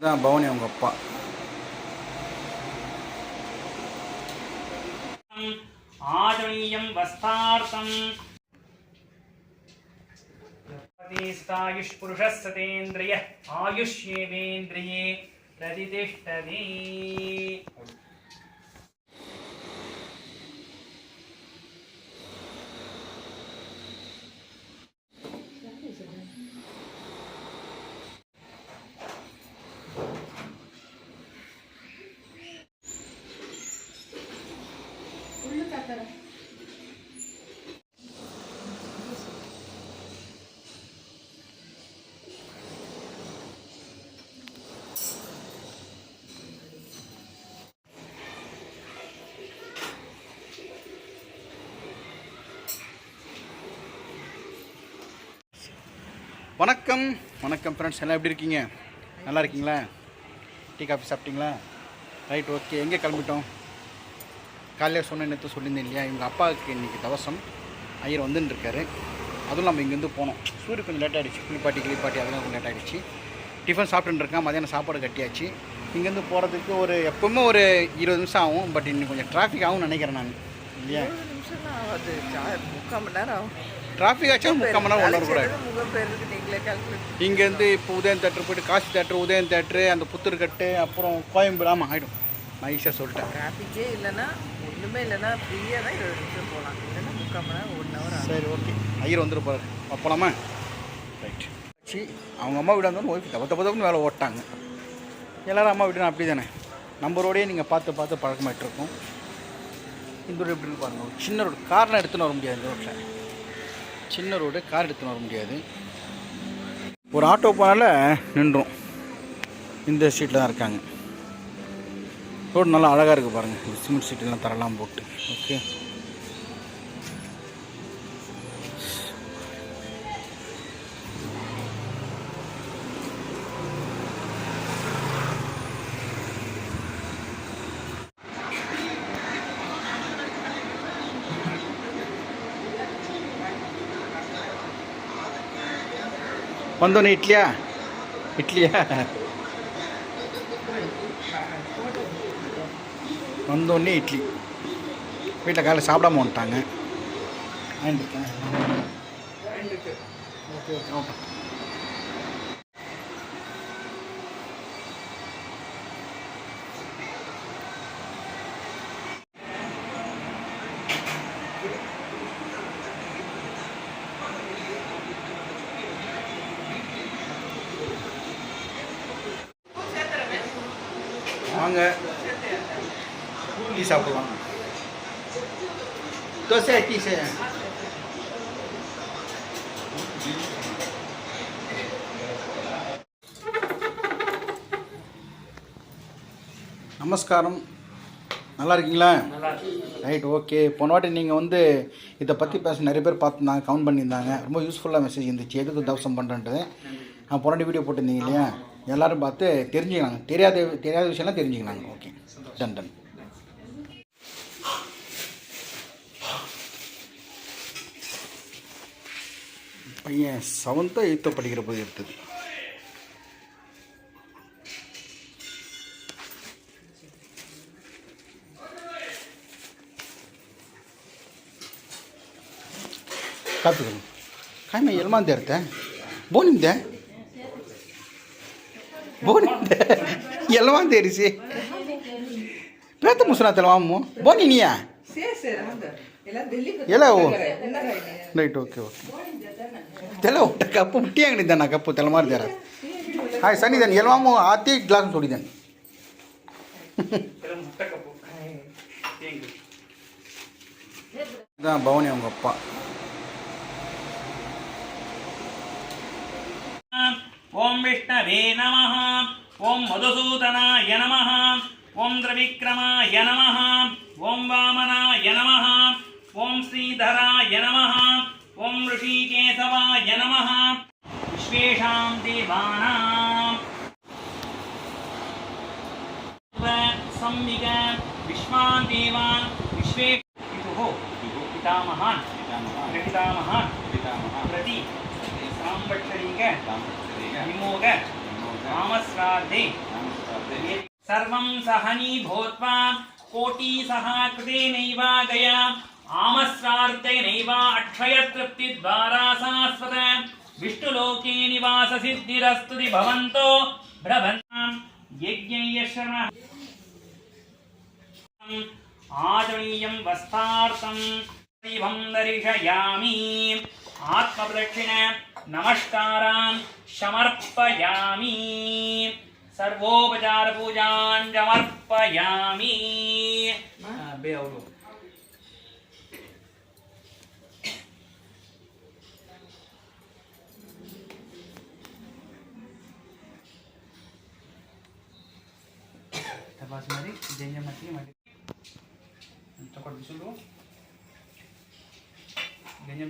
தான் பவனி அவங்க அப்பா. ஆதுனியம் வஸ்தார்த்தம். ஆயுஷ்புருஷஸ் சதேந்திரிய ஆயுஷ்யேவேந்திரியே வணக்கம். வணக்கம் ஃப்ரெண்ட்ஸ் எல்லாம் எப்படி இருக்கீங்க? நல்லா இருக்கீங்களா? டீ காஃபி சாப்பிட்டீங்களா? ரைட் ஓகே எங்கே கிளம்பிட்டோம்? காலையில் சொன்ன நேற்று சொல்லியிருந்தேன் இல்லையா? எங்கள் அப்பாவுக்கு இன்றைக்கி தவசம். ஐயர் வந்துன்னு இருக்காரு. அதுவும் நம்ம இங்கேருந்து போனோம். சூரிய கொஞ்சம் லேட் ஆகிடுச்சு குளிப்பாட்டி கிளிப்பாட்டி அதெல்லாம் கொஞ்சம் லேட் ஆகிடுச்சு டிஃபன் சாப்பிட்டுன்னு இருக்கேன். மதியானம் சாப்பாடு கட்டியாச்சு. இங்கேருந்து போகிறதுக்கு ஒரு எப்பவுமே ஒரு இருபது நிமிஷம் ஆகும். பட் இன்னும் கொஞ்சம் டிராஃபிக் ஆகும்னு நினைக்கிறேன் நான். இல்லையா? தான் ஆகுது. சா- முக்கால் மணி நேரம் ஆகும். டிராஃபிக் ஆச்சா முக்கால் மணி நேரம் ஒன்றரை கூட இங்கேருந்து இப்போ உதயன் தேட்டர் போயிட்டு காசி தேட்டர் உதயன் தேட்டரு அந்த புத்தூர்கட்டு அப்புறம் கோயம்பேடு ஆமாம் ஆகிடும் நான் ஈஸியாக சொல்லிட்டேன். டிராஃபிக்கே இல்லைன்னா ஒன்றுமே இல்லைன்னா ஃப்ரீயாக தான் இருபது நிமிஷம் போகலாம். இல்லைன்னா முக்கால் மணி நேரம் ஒன் ஹவர் சரி ஓகே ஐயர் வந்துருப்பாரு போகலாமா ரைட் சரி அவங்க அம்மா வீடு வந்தோன்னு ஒய்ஃப் தப்ப தப்ப தப்புன்னு வேலை ஓட்டாங்க எல்லாரும் அம்மா வீடுனா அப்படி தானே நம்ம ரோடே நீங்கள் பார்த்து பார்த்து பழக்கமாயிட்டு இருக்கும். இந்த ரோடு எப்படின்னு பாருங்கள் ஒரு சின்ன ரோடு. கார்லாம் எடுத்துன்னு வர முடியாது இந்த ரோட்டில். சின்ன ரோடு கார் எடுத்துன்னு வர முடியாது. ஒரு ஆட்டோ போனால் நின்றோம். இந்த ஸ்ட்ரீட்டில் தான் இருக்காங்க. ரோடு நல்லா அழகாக இருக்குது பாருங்கள் இந்த சிமெண்ட் சீட்டெல்லாம் தரலாம் போட்டு. ஓகே. வந்தோன்னே இட்லியா இட்லியா வந்தோடனே இட்லி வீட்டில் காலையில் சாப்பிடாம வந்துட்டாங்க ஓகே ஓகே ஓகே வாங்க. டீ சாப்பிடலாம் தோசை டீ சே. நமஸ்காரம். நல்லா இருக்கீங்களா? ரைட் ஓகே போன வாட்டி நீங்கள் வந்து இதை பற்றி பேச நிறைய பேர் பார்த்துருந்தாங்க கவுண்ட் பண்ணியிருந்தாங்க. ரொம்ப யூஸ்ஃபுல்லாக மெசேஜ் இருந்துச்சு. எதுக்கு தவசம் பண்ணுறேன்றது நான் போன வீடியோ போட்டிருந்தீங்க இல்லையா? எல்லோரும் பார்த்து தெரிஞ்சுக்கலாங்க தெரியாத தெரியாத விஷயம்லாம் தெரிஞ்சுக்கலாங்க ஓகே டன் டன் பையன் செவன்த்தோ எயித்தோ படிக்கிற போது எடுத்தது. காப்பி காய்மா எல்லாம் தேர்த்தேன் போனிந்தேன் ಬೋನಿಂದೆ ಬೋನಿಂದೆ ಎಲ್ಲ ಮಂದಿ ಇರಿಸಿ ಪ್ರೇತ ಮುಸುನ ಅಮ್ಮ ಬೋನಿ ನೀಯಾ சரி சரி வாங்க எல்லாம் டெல்லி ಎಲ್ಲ ಓ என்ன ರೈಟ್ ಓಕೆ ಓಕೆ ತೆಲ ಊಟ ಕಪ್ಪು ಮುಟ್ಟಿ ಅಂಗಡಿದ್ದೆ ನಾ ಕಪ್ಪು ತೆಲ ಮಾಡಿದಾರ ಹಾಯ್ ಸನ್ನಿದ್ದಾನೆ ಎಲ್ಲಮ್ಮ ಆತಿ ಗ್ಲಾಸ್ ನೋಡಿದ್ದಾನೆ இதான் பவனி அவங்க அப்பா ॐ विष्णवे नमः ॐ मधुसूदनाय नमः ॐ त्रिविक्रमाय नमः ॐ वामनाय नमः ॐ श्रीधराय नमः ॐ ऋषिकेशवाय नमः। विश्वेषां देवानां। विश्वान् देवान् विश्वे पितुः पितामहान् प्रपितामहान् प्रति। विमोग। सहनी भूत्वा कोटि सहा नैवा गया। आमस्रार्थे नैवा अक्षय तृप्ति द्वारा शाश्वत। विष्णुलोके निवास सिद्धिरस्तुति भवन्तो भ्रभन्ताम् यज्ञयश्रमः आदरणीयं वस्तार्थं दरिषयामि आत्मप्रदक्षिण नमस्कारां समर्पयामि सर्वोपचारपूजां समर्पयामि बे ಅವರು ತಪಾಸ್ ಮಾಡಿ ಜಂಜ ಮಟ್ಟಿ ಮಾಡಿ ತಗೊಂಡು ಬಿಸಿಲು ಗಂಜಂ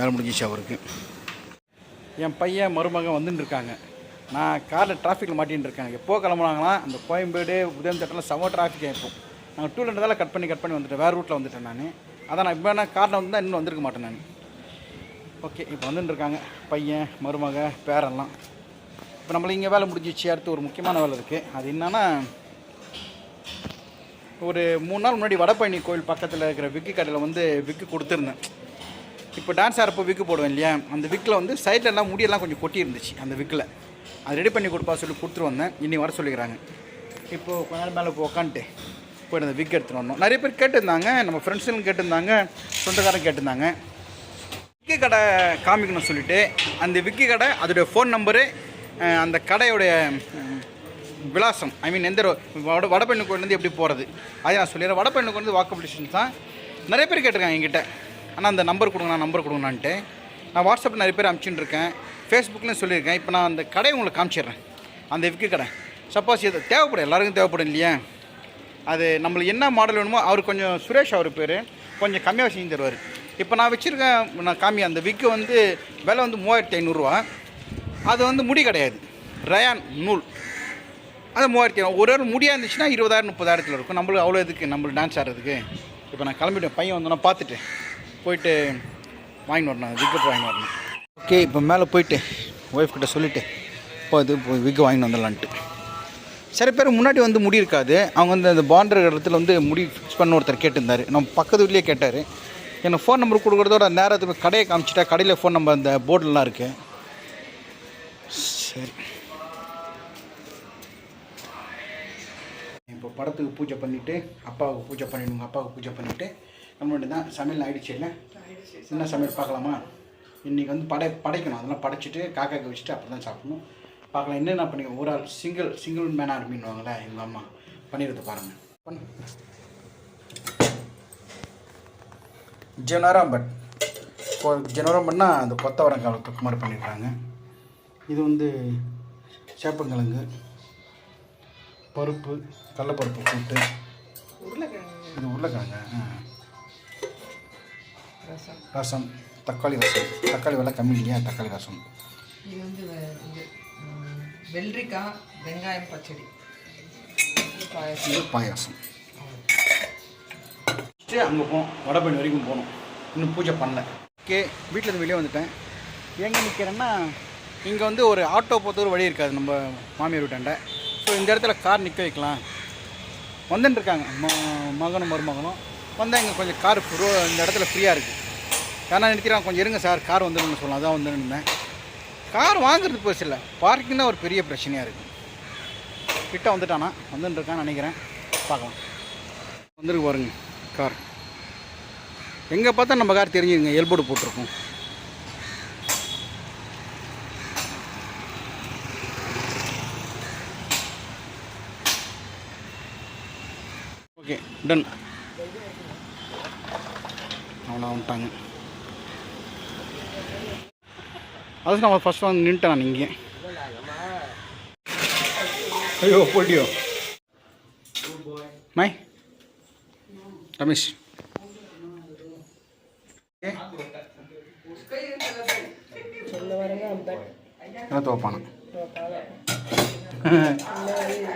வேலை முடிஞ்சிச்சு அவருக்கு. என் பையன் மருமகன் வந்துன்னு இருக்காங்க நான் காரில் டிராஃபிக்கில் மாட்டின்னு இருக்கேன் எப்போ கிளம்புனாங்கன்னா அந்த கோயம்பேடு உதயம் தட்டெல்லாம் செம டிராஃபிக் ஆகிப்போம் நாங்கள் டூ ஹண்ட்ரடால கட் பண்ணி கட் பண்ணி வந்துட்டேன் வேறு ரூட்டில் வந்துட்டேன் நான். அதான் நான் இப்போ நான் காரில் வந்து இன்னும் வந்திருக்க மாட்டேன் நான். ஓகே இப்போ வந்துட்டு இருக்காங்க பையன் மருமக பேரெல்லாம். இப்போ நம்மள இங்கே வேலை முடிஞ்சிச்சு. அடுத்து ஒரு முக்கியமான வேலை இருக்குது அது என்னன்னா ஒரு மூணு நாள் முன்னாடி வடபழனி கோயில் பக்கத்தில் இருக்கிற விக்கு கடையில் வந்து விக்கு கொடுத்துருந்தேன். இப்போ டான்ஸ் ஆடுறப்போ விக்கு போடுவேன் இல்லையா? அந்த விக்கில் வந்து சைடில் எல்லாம் முடியெல்லாம் கொஞ்சம் கொட்டி இருந்துச்சு அந்த விக்கில். அது ரெடி பண்ணி கொடுப்பா சொல்லி கொடுத்துட்டு வந்தேன். இன்னி வர சொல்லிக்கிறாங்க. இப்போது கொஞ்ச நேரம் மேலே போய் உக்காந்துட்டு போய்ட்டு அந்த விக் எடுத்துகிட்டு வந்தோம் நிறைய பேர் கேட்டிருந்தாங்க நம்ம ஃப்ரெண்ட்ஸுங்க கேட்டிருந்தாங்க சொந்தக்காரங்க கேட்டிருந்தாங்க. விக்கி கடை காமிக்கணும் சொல்லிட்டு அந்த விக்கி கடை அதோடைய ஃபோன் நம்பரு அந்த கடையோடைய விலாசம். ஐ மீன் எந்த ரோ- வட வடபெண்ணு கோயிலேருந்து எப்படி போகிறது அதை நான் சொல்லிடுறேன். வடபெண்ணு கோயிலேருந்து வாக்கப் டிஸ்டன்ஸ் தான். நிறைய பேர் கேட்டிருக்காங்க என்கிட்ட. ஆனால் அந்த நம்பர் கொடுங்கண்ணா நம்பர் கொடுங்கண்ணான்ட்டு. நான் வாட்ஸ்அப்பில் நிறைய பேர் அனுப்பிச்சுட்டு இருக்கேன் ஃபேஸ்புக்லேயும் சொல்லியிருக்கேன். இப்போ நான் அந்த கடையை உங்களுக்கு காமிச்சிடுறேன். அந்த விக்கு கடை. சப்போஸ் இது தேவைப்படும். எல்லாருக்கும் தேவைப்படும் இல்லையா? அது நம்மளுக்கு என்ன மாடல் வேணுமோ அவர் கொஞ்சம் சுரேஷ் அவர் பேர். கொஞ்சம் கம்மியாக செஞ்சு தருவார். இப்போ நான் வச்சுருக்கேன் நான் காமி அந்த விக்கு வந்து விலை வந்து மூவாயிரத்தி ஐநூறுரூவா அது வந்து முடி கிடையாது. ரயான் நூல். அது மூவாயிரத்தி ஒரு ஒரு முடியாக இருந்துச்சுன்னா இருபதாயிரம் முப்பதாயிரத்தில் இருக்கும். நம்மளுக்கு அவ்வளோ இதுக்கு நம்மளுக்கு டான்ஸ் ஆடுறதுக்கு. இப்போ நான் கிளம்பிட்டேன். பையன் வந்தோன்னா பார்த்துட்டு. போயிட்டு வாங்கிட்டு வரணும் விக்கெட் வாங்கிட்டு வரணும். ஓகே இப்போ மேலே போயிட்டு ஒய்ஃப் கிட்ட சொல்லிவிட்டு இப்போ இது விக்கு வாங்கிட்டு வந்துடலான்ட்டு. சில பேர் முன்னாடி வந்து முடி இருக்காது. அவங்க வந்து அந்த பாண்டர் இடத்துல வந்து முடி ஃபிக்ஸ் பண்ண ஒருத்தர் கேட்டிருந்தார். நம்ம பக்கத்து வீட்லேயே கேட்டார். எனக்கு ஃபோன் நம்பர் கொடுக்குறதோட நேரத்துக்கு கடையை காமிச்சிட்டா கடையில் ஃபோன் நம்பர் அந்த போர்டுலாம் இருக்குது சரி. இப்போ படத்துக்கு பூஜை பண்ணிவிட்டு அப்பாவுக்கு பூஜை பண்ணிவிடுங்க அப்பாவுக்கு பூஜை பண்ணிவிட்டு நம்மளுடைய தான் சமையல் ஆயிடுச்சு இல்லை? என்ன சமையல் பார்க்கலாமா? இன்றைக்கி வந்து படை படைக்கணும். அதெல்லாம் படைச்சிட்டு காக்காக்கு வச்சுட்டு அப்புறம் தான் சாப்பிடணும். பார்க்கலாம். என்னென்ன பண்ணிக்க ஒரு ஆள் சிங்கிள் சிங்கிள் மேன் ஆர்மின்னுவாங்களே எங்கள் அம்மா. பண்ணிடுறது பாருங்கள் பண்ணு. ஜெனரம் பட் ஜெனரம் பண்ணால் அந்த கொத்தவரங்கால தொக்கு மாதிரி பண்ணிடுறாங்க. இது வந்து சேப்பங்கிழங்கு பருப்பு கடலப்பருப்பு கூட்டு உருளைக்கிழங்கு. இது உருளைக்கிழங்க ஆ. ரசம். தக்காளி ரசம். தக்காளி விலை கம்மி இல்லையா தக்காளி ரசம். இது வந்து வெள்ளரிக்காய் வெங்காயம் பச்சடி. பாயாசம். இது பாயாசம். அங்கே போனோம் வடபழனி வரைக்கும் போனோம் இன்னும் பூஜை பண்ணல. ஓகே வீட்டிலேருந்து வெளியே வந்துட்டேன். எங்கே நிற்கிறேன்னா இங்கே வந்து ஒரு ஆட்டோ போகிற ஒரு வழி இருக்காது நம்ம மாமியார் வீட்டாண்ட. ஸோ இந்த இடத்துல கார் நிற்க வைக்கலாம். வந்துட்டு இருக்காங்க. ம- மகனும் மருமகனும் வந்தால் இங்கே கொஞ்சம் கார் ரோ இந்த இடத்துல ஃப்ரீயாக இருக்குது யாரா நிறுத்திடுறாங்க கொஞ்சம் இருங்க சார் கார் வந்துடும்னு சொல்லலாம் அதான் வந்து நின்றேன் கார் வாங்குறது பெருசு இல்லை பார்க்கிங் தான் ஒரு பெரிய பிரச்சனையாக இருக்குது கிட்ட வந்துட்டானா வந்துட்டுருக்கான்னு நினைக்கிறேன். பார்க்கலாம். வந்துருக்கு பாருங்க கார் எங்கே பார்த்தா நம்ம கார் தெரிஞ்சுங்க எல்போர்டு போட்டிருக்கோம். ஓகே டன் ஒன்றா வந்துட்டாங்க. அதுக்கு நம்ம ஃபஸ்ட் வந்து நின்ட்டேன் நான் இங்கே ஐயோ போட்டியோ மை ரமேஷ். என்ன தோப்பான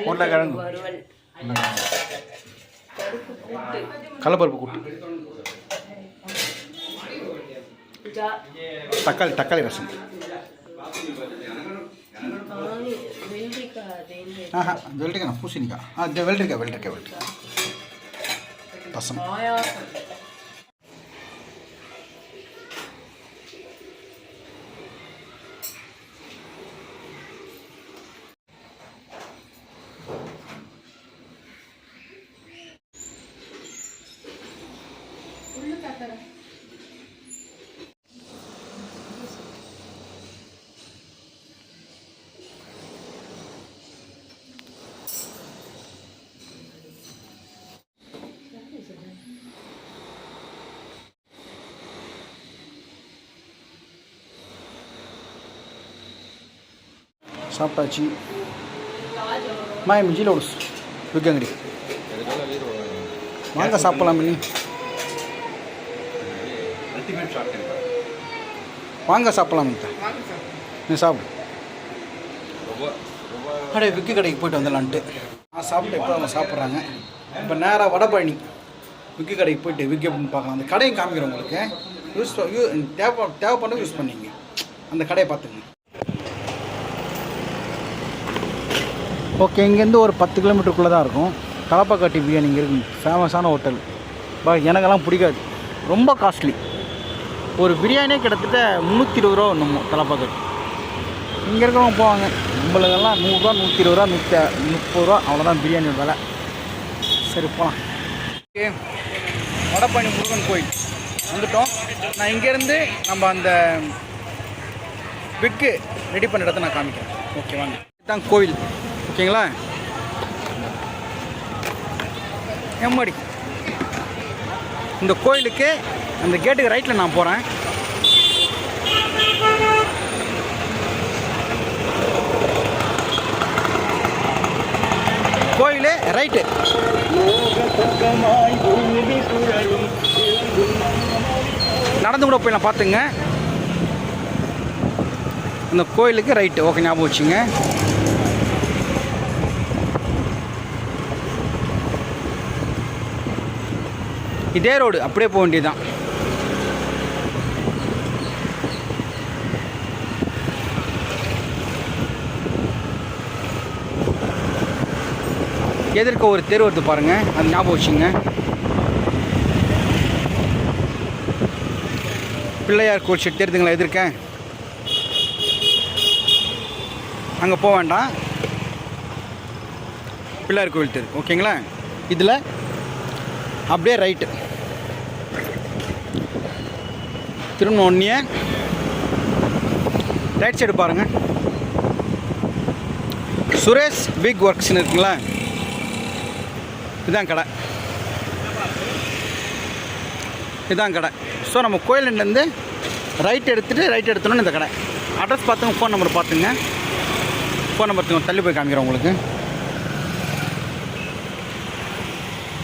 உருளைக்கிழங்கு. கலப்பருப்பு கூட்டு. தக்காளி தக்காளி ரசம். ஆஹா வெள்ளரிக்காய் பூசணிக்காய். ஆ இது வெள்ளரிக்காய் வெள்ளரிக்காய் வெள்ளரிக்காய். ரசம். சாப்பிட்டாச்சு. மாயம் மிஞ்சில் ஒரு விற்கங்கடி வாங்க சாப்பிடலாம் மினி வாங்க சாப்பிடலாம் மினிதா. நீ சாப்பிடு. அடே விக்கு கடைக்கு போயிட்டு வந்துடலான்ட்டு. நான் சாப்பிட்டு இப்போ அவங்க சாப்பிட்றாங்க. இப்போ நேராக வடபழனி விக்கு கடைக்கு போயிட்டு விக்கு அப்படின்னு பார்க்கலாம். அந்த கடையும் காமிக்கிறேன் உங்களுக்கு. யூஸ் யூ தேவை தேவைப்பட யூஸ் பண்ணிங்க அந்த கடையை பார்த்துங்க ஓகே இங்கேருந்து ஒரு பத்து கிலோமீட்டருக்குள்ளே தான் இருக்கும். கலப்பாக்காட்டி பிரியாணி இங்கே இருக்கு. ஃபேமஸான ஹோட்டல் பட் எனக்கெல்லாம் பிடிக்காது. ரொம்ப காஸ்ட்லி ஒரு பிரியாணியே கிட்டத்தட்ட முந்நூற்றி இருபது ரூபா ஒன்றுமோ தலப்பாக்கட்டி. இங்கே இருக்கிறவங்க போவாங்க. நம்மளுக்கெல்லாம் நூறுரூவா நூற்றி இருபது ரூபா நூற்றி முப்பது ரூபா அவ்வளோதான் பிரியாணி விலை. சரி போகலாம் ஓகே வடபழனி முருகன் கோயில். வந்துட்டோம். நான் இங்கேருந்து நம்ம அந்த பிக்கு ரெடி பண்ண இடத்த நான் காமிக்கிறேன். ஓகே வாங்க. இதுதான் கோவில் ஓகேங்களா? எம்மாடி? இந்த கோயிலுக்கு அந்த கேட்டுக்கு ரைட்டில் நான் போகிறேன் கோயில் ரைட்டு நடந்து கூட போய் நான் பார்த்துங்க. இந்த கோயிலுக்கு ரைட்டு ஓகே ஞாபகம் வச்சுங்க. இதே ரோடு அப்படியே போக வேண்டியதுதான். எதிர்க்க ஒரு தெரு வருது பாருங்க அது ஞாபகம் வச்சுங்க பிள்ளையார் கோயில் செட் தெரியுதுங்களா எதிர்க்க? அங்கே போக வேண்டாம். பிள்ளையார் கோவில் தெரு ஓகேங்களா? இதில் அப்படியே ரைட்டு. திரும்ப ஒன்றிய ரைட் சைடு பாருங்கள் சுரேஷ் பிக் ஒர்க்ஸ்னு இருக்குங்களா? இதுதான் கடை. இதான் கடை. ஸோ நம்ம கோயிலேருந்து ரைட் எடுத்துகிட்டு ரைட் எடுத்தோன்னு இந்த கடை. அட்ரஸ் பார்த்துங்க ஃபோன் நம்பர் பார்த்துங்க. ஃபோன் நம்பர் தள்ளி போய் காமிக்கிறேன் உங்களுக்கு.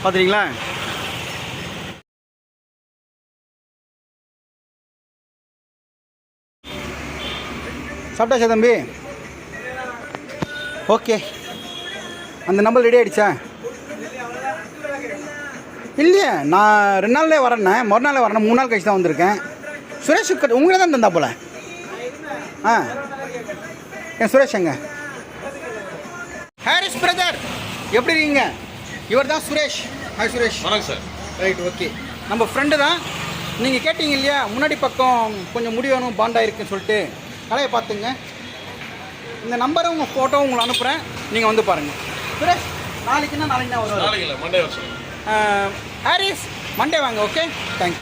பார்த்துறீங்களா சாப்பிட்டாச்சா தம்பி? ஓகே அந்த நம்பர் ரெடி ஆகிடுச்சா இல்லையே நான் ரெண்டு நாள்லேயே வரேண்ணே மறுநாளே வரேன் மூணு நாள் கழிச்சு தான் வந்திருக்கேன். சுரேஷ் கட் உங்களே தான் தந்தா போல? ஆ. ஏன் சுரேஷ் எங்க? ஹாரிஸ் பிரதர் எப்படி இருக்கீங்க? இவர் தான் சுரேஷ். ஹாய் சுரேஷ். வணக்கம் சார். ரைட் ஓகே நம்ம ஃப்ரெண்டு தான். நீங்கள் கேட்டீங்க இல்லையா முன்னாடி பக்கம் கொஞ்சம் முடி வேணும் பாண்டா இருக்குன்னு சொல்லிட்டு. கடையை பார்த்துங்க. இந்த நம்பரை உங்கள் ஃபோட்டோ உங்களை அனுப்புகிறேன் நீங்கள் வந்து பாருங்கள் சுரேஷ் நாளைக்குன்னா நாளைக்கு தான் வருவார். நாளைக்கு இல்லை மண்டே வர சொல்லுங்கள் ஹாரிஸ் மண்டே வாங்க ஓகே தேங்க்யூ